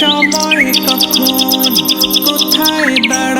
সময় কখন কোথায় দাঁড়া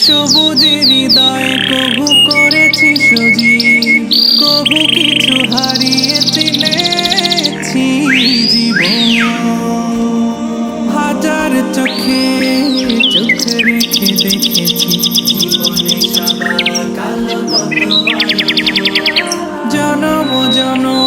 সবুজের হৃদয় কবু করেছি সুজি কবু কিছু হারিয়ে চিনেছি জীবন। হাজার চোখে চোখে রেখে দেখেছি জীবনে সাদা কালো জনম জনম